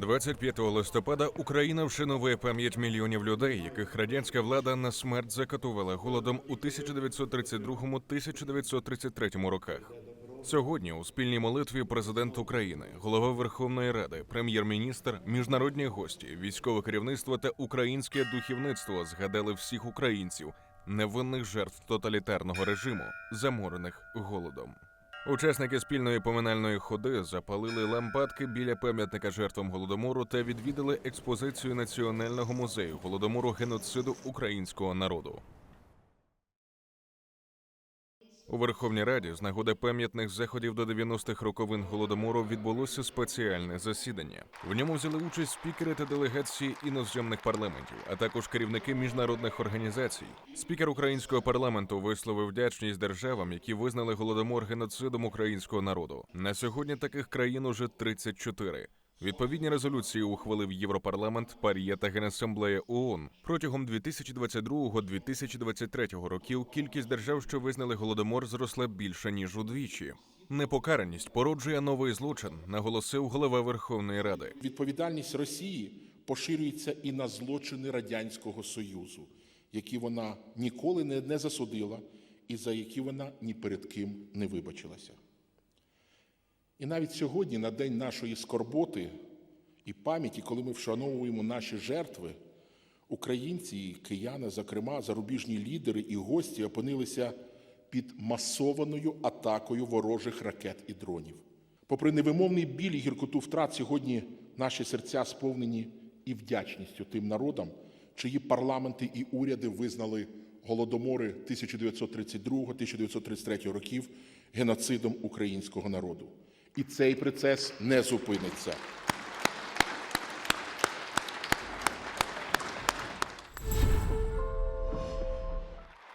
25 листопада Україна вшановує пам'ять мільйонів людей, яких радянська влада на смерть закатувала голодом у 1932-1933 роках. Сьогодні у спільній молитві президент України, голова Верховної Ради, прем'єр-міністр, міжнародні гості, військове керівництво та українське духовництво згадали всіх українців, невинних жертв тоталітарного режиму, заморених голодом. Учасники спільної поминальної ходи запалили лампадки біля пам'ятника жертвам голодомору та відвідали експозицію Національного музею голодомору геноциду українського народу. У Верховній Раді з нагоди пам'ятних заходів до 90-х роковин голодомору відбулося спеціальне засідання. В ньому взяли участь спікери та делегації іноземних парламентів, а також керівники міжнародних організацій. Спікер українського парламенту висловив вдячність державам, які визнали голодомор геноцидом українського народу. На сьогодні таких країн уже 34. Відповідні резолюції ухвалив Європарламент, Парія та Генасамблея ООН. Протягом 2022-2023 років кількість держав, що визнали голодомор, зросла більше ніж удвічі. Непокараність породжує новий злочин, наголосив голова Верховної Ради. Відповідальність Росії поширюється і на злочини Радянського Союзу, які вона ніколи не, засудила і за які вона ні перед ким не вибачилася. І навіть сьогодні, на день нашої скорботи і пам'яті, коли ми вшановуємо наші жертви, українці і кияни, зокрема, зарубіжні лідери і гості опинилися під масованою атакою ворожих ракет і дронів. Попри невимовний біль і гіркоту втрат, сьогодні наші серця сповнені і вдячністю тим народам, чиї парламенти і уряди визнали голодомори 1932-1933 років геноцидом українського народу. І цей процес не зупиниться.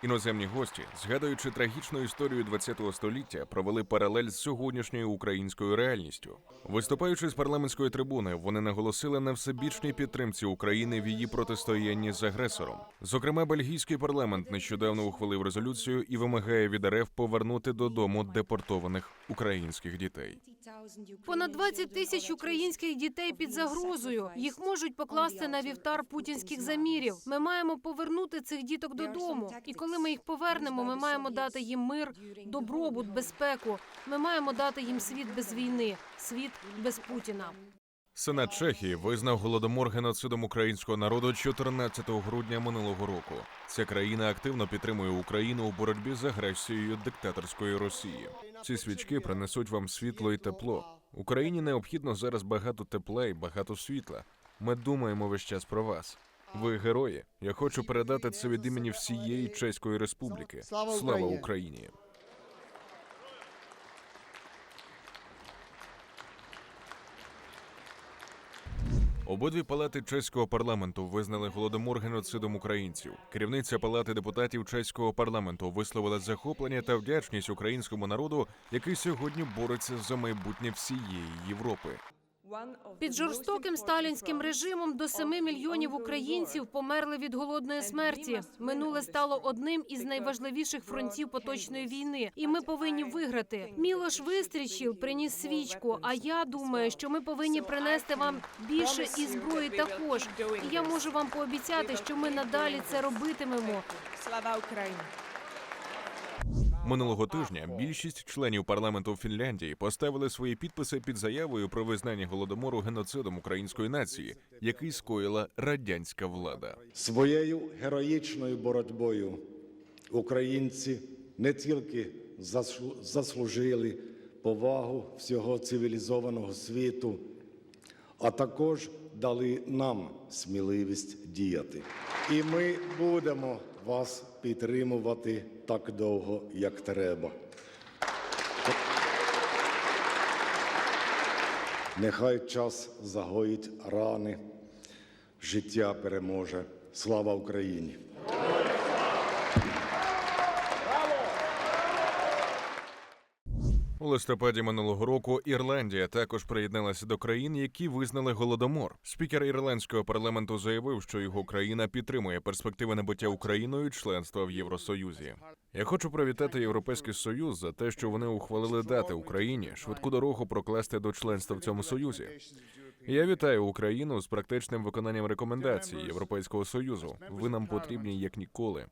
Іноземні гості, згадуючи трагічну історію ХХ століття, провели паралель з сьогоднішньою українською реальністю. Виступаючи з парламентської трибуни, вони наголосили на всебічній підтримці України в її протистоянні з агресором. Зокрема, бельгійський парламент нещодавно ухвалив резолюцію і вимагає від РФ повернути додому депортованих українських дітей. Понад 20 тисяч українських дітей під загрозою. Їх можуть покласти на вівтар путінських замірів. Ми маємо повернути цих діток додому. І коли ми їх повернемо, ми маємо дати їм мир, добробут, безпеку. Ми маємо дати їм світ без війни, світ без Путіна. Сенат Чехії визнав голодомор геноцидом українського народу 14 грудня минулого року. Ця країна активно підтримує Україну у боротьбі з агресією диктаторської Росії. Ці свічки принесуть вам світло і тепло. Україні необхідно зараз багато тепла і багато світла. Ми думаємо весь час про вас. Ви герої. Я хочу передати це від імені всієї Чеської Республіки. Слава Україні! Обидві палати чеського парламенту визнали голодомор геноцидом українців. Керівниця палати депутатів чеського парламенту висловила захоплення та вдячність українському народу, який сьогодні бореться за майбутнє всієї Європи. Під жорстоким сталінським режимом до 7 мільйонів українців померли від голодної смерті. Минуле стало одним із найважливіших фронтів поточної війни, і ми повинні виграти. Мілош Вистрічіл приніс свічку. А я думаю, що ми повинні принести вам більше і зброї також. І я можу вам пообіцяти, що ми надалі це робитимемо. Слава Україні! Минулого тижня більшість членів парламенту Фінляндії поставили свої підписи під заявою про визнання голодомору геноцидом української нації, який скоїла радянська влада. Своєю героїчною боротьбою українці не тільки заслужили повагу всього цивілізованого світу, а також дали нам сміливість діяти. І ми будемо вас підтримувати так довго, як треба. Нехай час загоїть рани, життя переможе. Слава Україні! У листопаді минулого року Ірландія також приєдналася до країн, які визнали голодомор. Спікер ірландського парламенту заявив, що його країна підтримує перспективи набуття Україною членства в Євросоюзі. Я хочу привітати Європейський Союз за те, що вони ухвалили дати Україні швидку дорогу прокласти до членства в цьому союзі. Я вітаю Україну з практичним виконанням рекомендацій Європейського союзу. Ви нам потрібні як ніколи.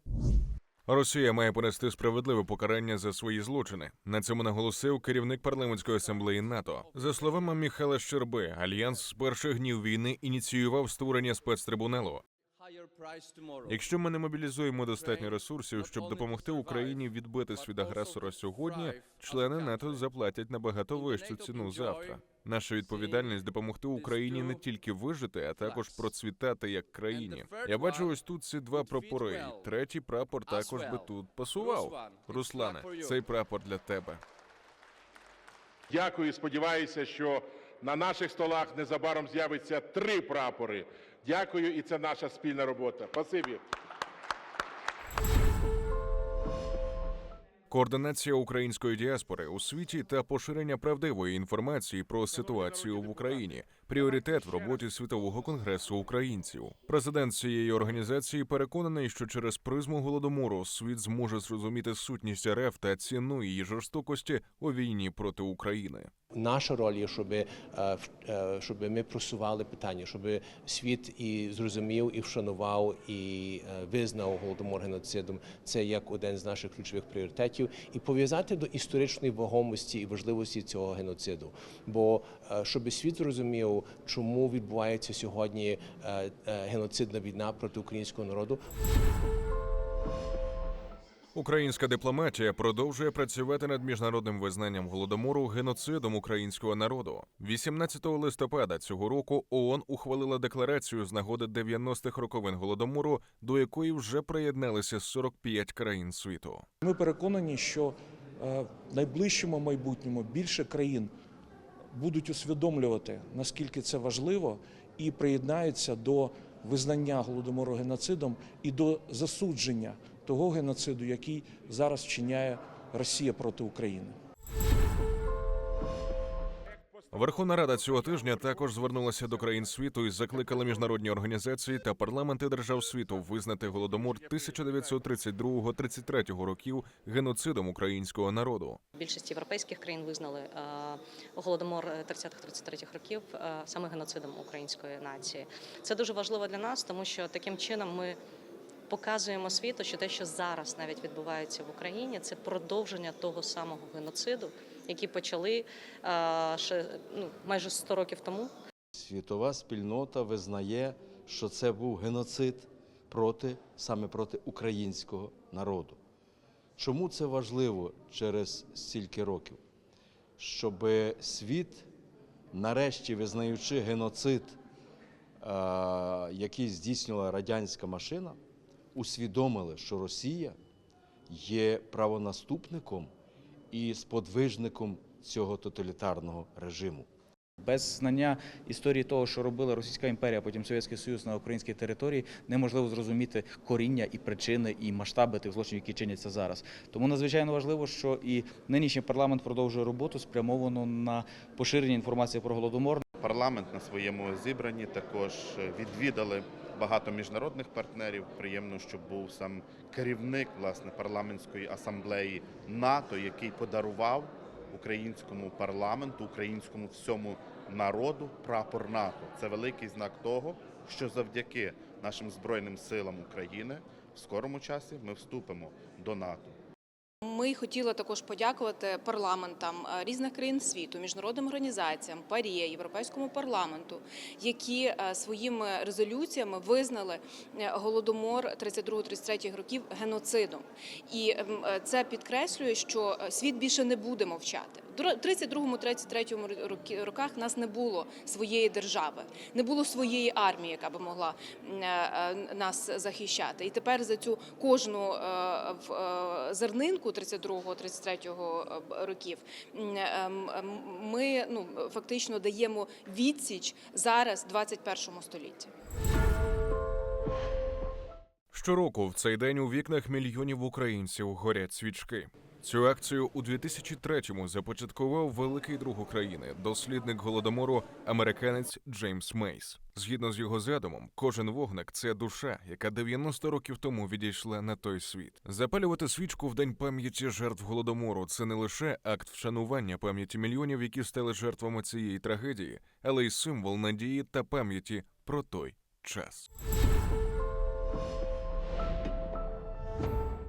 Росія має понести справедливе покарання за свої злочини. На цьому наголосив керівник парламентської асамблеї НАТО. За словами Міхайла Щерби, альянс з перших днів війни ініціював створення спецтрибуналу. Якщо ми не мобілізуємо достатньо ресурсів, щоб допомогти Україні відбитись від агресора сьогодні, члени НАТО заплатять набагато вищу ціну завтра. Наша відповідальність допомогти Україні не тільки вижити, а також процвітати як країні. Я бачу ось тут ці два прапори. Третій прапор також би тут пасував. Руслане, цей прапор для тебе. Дякую. Сподіваюся, що на наших столах незабаром з'явиться три прапори. Дякую, і це наша спільна робота. Спасибі. Координація української діаспори у світі та поширення правдивої інформації про ситуацію в Україні пріоритет в роботі світового конгресу українців. Президент цієї організації переконаний, що через призму голодомору світ зможе зрозуміти сутність РФ та ціну її жорстокості у війні проти України. Наша роль є, щоб, е, е, щоб ми просували питання, щоб світ і зрозумів, і вшанував, і е, визнав голодомор геноцидом. Це як один з наших ключових пріоритетів, і пов'язати до історичної вагомості і важливості цього геноциду. Бо е, щоб світ зрозумів, чому відбувається сьогодні е, е, геноцидна війна проти українського народу, Українська дипломатія продовжує працювати над міжнародним визнанням голодомору геноцидом українського народу. 18 листопада цього року ООН ухвалила декларацію з нагоди 90-х роковин голодомору, до якої вже приєдналися 45 країн світу. Ми переконані, що е, в найближчому майбутньому більше країн будуть усвідомлювати, наскільки це важливо, і приєднаються до визнання голодомору геноцидом і до засудження того геноциду, який зараз вчиняє Росія проти України. Верховна Рада цього тижня також звернулася до країн світу і закликала міжнародні організації та парламенти держав світу визнати голодомор 1932-33 років геноцидом українського народу. Більшість європейських країн визнали е, голодомор 30-33 років е, саме геноцидом української нації. Це дуже важливо для нас, тому що таким чином ми показуємо світу, що те, що зараз навіть відбувається в Україні, це продовження того самого геноциду, який почали е, ще ну, майже 100 років тому. Світова спільнота визнає, що це був геноцид проти саме проти українського народу. Чому це важливо через стільки років? Щоб світ, нарешті визнаючи геноцид, е, який здійснювала радянська машина, усвідомили, що Росія є правонаступником і сподвижником цього тоталітарного режиму. Без знання історії того, що робила Російська імперія, а потім Совєтський Союз на українській території, неможливо зрозуміти коріння і причини і масштаби тих злочинів, які чиняться зараз. Тому надзвичайно важливо, що і нинішній парламент продовжує роботу спрямовану на поширення інформації про голодомор, Парламент на своєму зібранні також відвідали багато міжнародних партнерів. Приємно, що був сам керівник власне парламентської асамблеї НАТО, який подарував українському парламенту, українському всьому народу прапор НАТО. Це великий знак того, що завдяки нашим збройним силам України в скорому часі ми вступимо до НАТО. Ми хотіли також подякувати парламентам е, різних країн світу, міжнародним організаціям, ПАРІ, Європейському парламенту, які е, своїми резолюціями визнали е, голодомор 32-33 років геноцидом. І ем, це підкреслює, що світ більше не буде мовчати. В 32-33 роки- роках нас не було своєї держави, не було своєї армії, яка би могла нас захищати. І тепер за цю кожну зернинку 32-33 років м, е, м, м, ми ну фактично даємо відсіч зараз 21 столітті. Щороку в цей день у вікнах мільйонів українців горять свічки. Цю акцію у 2003-му започаткував великий друг України, дослідник голодомору, американець Джеймс Мейс. Згідно з його задумом, кожен вогник це душа, яка 90 років тому відійшла на той світ. Запалювати свічку в день пам'яті жертв голодомору це не лише акт вшанування пам'яті мільйонів, які стали жертвами цієї трагедії, але й символ надії та пам'яті про той час.